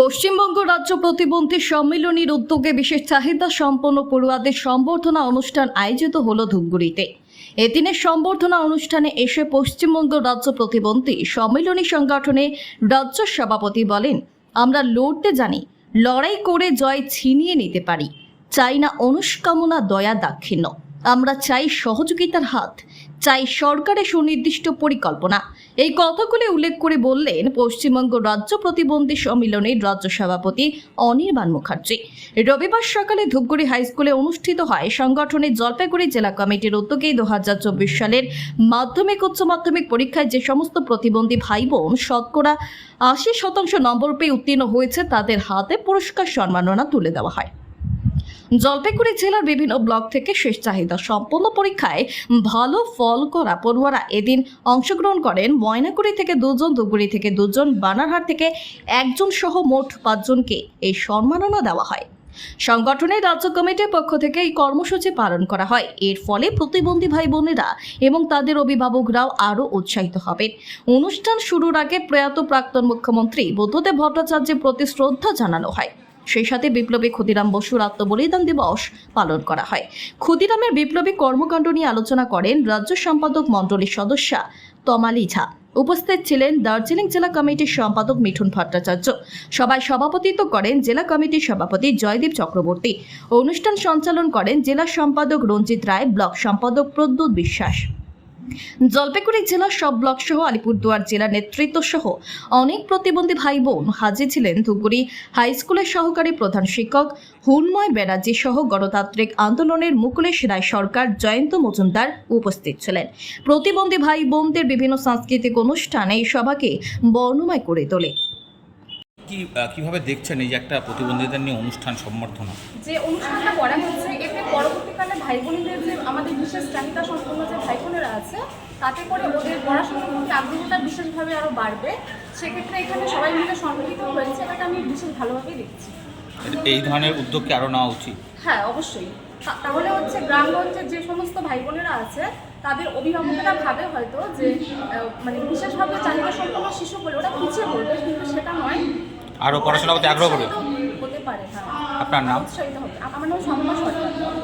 পশ্চিমবঙ্গ রাজ্য প্রতিবন্ধী সম্মিলনীর উদ্যোগে বিশেষ চাহিদা সম্পন্ন পড়ুয়াদের সম্বর্ধনা অনুষ্ঠান আয়োজিত হল ধূপগুড়িতে। এদিনের সম্বর্ধনা অনুষ্ঠানে এসে পশ্চিমবঙ্গ রাজ্য প্রতিবন্ধী সম্মিলনী সংগঠনে রাজ্য সভাপতি বলেন, আমরা লড়তে জানি, লড়াই করে জয় ছিনিয়ে নিতে পারি। চাই না অনুষ্কামনা দয়া দাক্ষিণ্য। আমরা চাই সহযোগিতার হাত চাই সরকারের সুনির্দিষ্ট পরিকল্পনা। এই কথাগুলি উল্লেখ করে বললেন পশ্চিমবঙ্গ রাজ্য প্রতিবন্ধী সম্মিলনের রাজ্য সভাপতি অনির্বাণ মুখার্জি। রবিবার সকালে ধূপগুড়ি হাই স্কুলে অনুষ্ঠিত হয় সংগঠনের জলপাইগুড়ি জেলা কমিটির উদ্যোগে দু হাজার চব্বিশ সালের মাধ্যমিক উচ্চ মাধ্যমিক পরীক্ষায় যে সমস্ত প্রতিবন্ধী ভাই বোন শতকরা আশি শতাংশ নম্বর পেয়ে উত্তীর্ণ হয়েছে, তাদের হাতে পুরস্কার সম্মাননা তুলে দেওয়া হয়। জলপাইগুড়ি জেলার বিভিন্ন ব্লক থেকে শেষ চাহিদা সম্পন্ন পরীক্ষায় ভালো ফল করা পড়ুয়ারা এদিন অংশগ্রহণ করেন ময়নাগুড়ি থেকে দুজন ধুপগুড়ি থেকে দুজন, বানারহাট থেকে একজন সহ মোট পাঁচজনকে এই সম্মাননা দেওয়া হয়। সংগঠনের রাজ্য কমিটির পক্ষ থেকে এই কর্মসূচি পালন করা হয়। এর ফলে প্রতিবন্ধী ভাই বোনেরা এবং তাদের অভিভাবকরাও আরও উৎসাহিত হবেন। অনুষ্ঠান শুরুর আগে প্রয়াত প্রাক্তন মুখ্যমন্ত্রী বুদ্ধদেব ভট্টাচার্যের প্রতি শ্রদ্ধা জানানো হয়। সেই সাথে বিপ্লবী ক্ষুদিরাম বসুর আত্মবলিদান দিবস পালন করা হয়। ক্ষুদিরামের বিপ্লবী কর্মকাণ্ড নিয়ে আলোচনা করেন রাজ্য সম্পাদক মণ্ডলীর সদস্যা তমালি ঝা। উপস্থিত ছিলেন দার্জিলিং জেলা কমিটির সম্পাদক মিঠুন ভট্টাচার্য। সভায় সভাপতিত্ব করেন জেলা কমিটির সভাপতি জয়দীপ চক্রবর্তী। অনুষ্ঠান সঞ্চালন করেন জেলা সম্পাদক রঞ্জিত রায়, ব্লক সম্পাদক প্রদ্যুৎ বিশ্বাস। জলপাইগুড়ি জেলার সব ব্লক সহ আলিপুরদুয়ার জেলার নেতৃত্ব সহ অনেক প্রতিবন্ধী ভাই বোন হাজির ছিলেন ধুপগুড়ি হাই স্কুলের সহকারী প্রধান শিক্ষক হুনময় ব্যানার্জি সহ গণতান্ত্রিক আন্দোলনের মুকুলেশ রায় সরকার জয়ন্ত মজুমদার উপস্থিত ছিলেন। প্রতিবন্ধী ভাই বোনদের বিভিন্ন সাংস্কৃতিক অনুষ্ঠান এই সভাকে বর্ণময় করে তোলে। কি কীভাবে দেখছেন এই যে একটা প্রতিবন্ধীদের নিয়ে অনুষ্ঠান সম্বর্ধনা? যে অনুষ্ঠানটা করা হচ্ছে এতে পরবর্তীকালে ভাই বোনদের যে আমাদের বিশেষ চাহিদা সম্পন্ন যে ভাই বোনেরা আছে তাতে করে ওদের পড়াশোনার প্রতি আগ্রহটা বিশেষভাবে আরও বাড়বে। সেক্ষেত্রে এখানে সবাই মিলে সম্মিলিত হয়েছে এটাকে আমি বিশেষ ভালোভাবেই দেখছি। এই ধরনের উদ্যোগকে আরও নেওয়া উচিত? হ্যাঁ অবশ্যই। তাহলে হচ্ছে গ্রামগঞ্জের যে সমস্ত ভাই বোনেরা আছে তাদের অভিভাবকরা ভাবে হয়তো যে মানে বিশেষভাবে চাহিদা সম্পন্ন শিশু বলে ওরা পিছিয়ে পড়বে কিন্তু সেটা নয়। আরও পড়াশোনা করতে আগ্রহ করবে? উৎসাহিত হতে পারে হ্যাঁ। আপনার নাম? আমার নাম সরকার।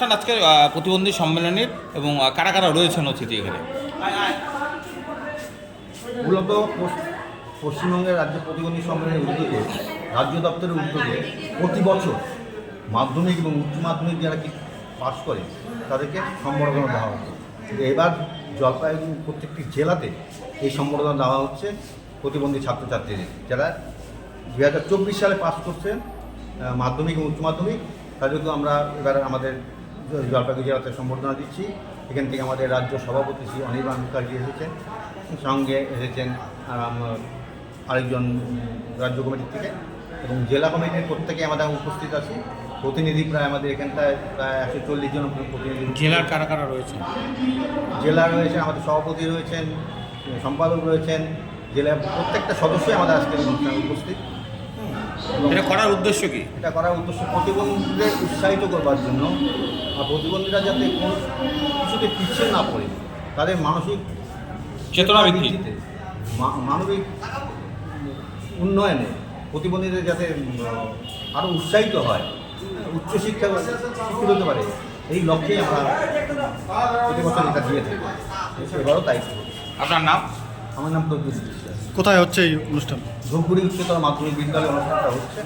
অনুষ্ঠান আজকে প্রতিবন্ধী সম্মেলনের এবং কারা কারা রয়েছেন অতিথি এখানে? মূলত পশ্চিমবঙ্গের রাজ্য প্রতিবন্ধী সম্মেলনের উদ্যোগে, রাজ্য দপ্তরের উদ্যোগে প্রতি বছর মাধ্যমিক এবং উচ্চ মাধ্যমিক যারা কি পাস করে, তাদেরকে সম্বর্ধনা দেওয়া হচ্ছে। কিন্তু এবার জলপাইগুড়ি প্রত্যেকটি জেলাতে এই সম্বর্ধনা দেওয়া হচ্ছে প্রতিবন্ধী ছাত্রছাত্রীদের, যারা দু হাজার চব্বিশ সালে পাস করছেন মাধ্যমিক এবং উচ্চ মাধ্যমিক। তাদেরকে আমরা এবার আমাদের জলপাইগুড়ি জেলাতে সম্বর্ধনা দিচ্ছি। এখান থেকে আমাদের রাজ্য সভাপতি শ্রী অনির্বাণ মুখার্জি এসেছেন। সঙ্গে এসেছেন আরেকজন রাজ্য কমিটির থেকে। এবং জেলা কমিটির প্রত্যেকে আমাদের উপস্থিত আছি। প্রতিনিধি প্রায় আমাদের এখানটায় প্রায় একশো চল্লিশ জন প্রতিনিধি। জেলার কারা কারা রয়েছেন? জেলা রয়েছে আমাদের সভাপতি রয়েছেন সম্পাদক রয়েছেন জেলার প্রত্যেকটা সদস্যই আমাদের আজকের অনুষ্ঠানে উপস্থিত। এটা করার উদ্দেশ্য কি? এটা করার উদ্দেশ্য প্রতিবন্ধীদের উৎসাহিত করবার জন্য আর প্রতিবন্ধীরা যাতে কোনো কিছুতে পিছিয়ে না পড়ে তাদের মানসিক চেতনা বৃদ্ধি। বৃদ্ধিতে, মানবিক উন্নয়নে প্রতিবন্ধীদের যাতে আরও উৎসাহিত হয় উচ্চশিক্ষা শিক্ষিত হতে পারে এই লক্ষ্যেই আমরা প্রতি বছর এটা দিয়ে থাকি। এবারও তাই। আপনার নাম? আমার নাম প্রদ্যুৎ বিশ্বাস। কোথায় হচ্ছে এই অনুষ্ঠান? ধূপগুড়ি উচ্চতর মাধ্যমিক বিদ্যালয়ে অনুষ্ঠানটা হচ্ছে।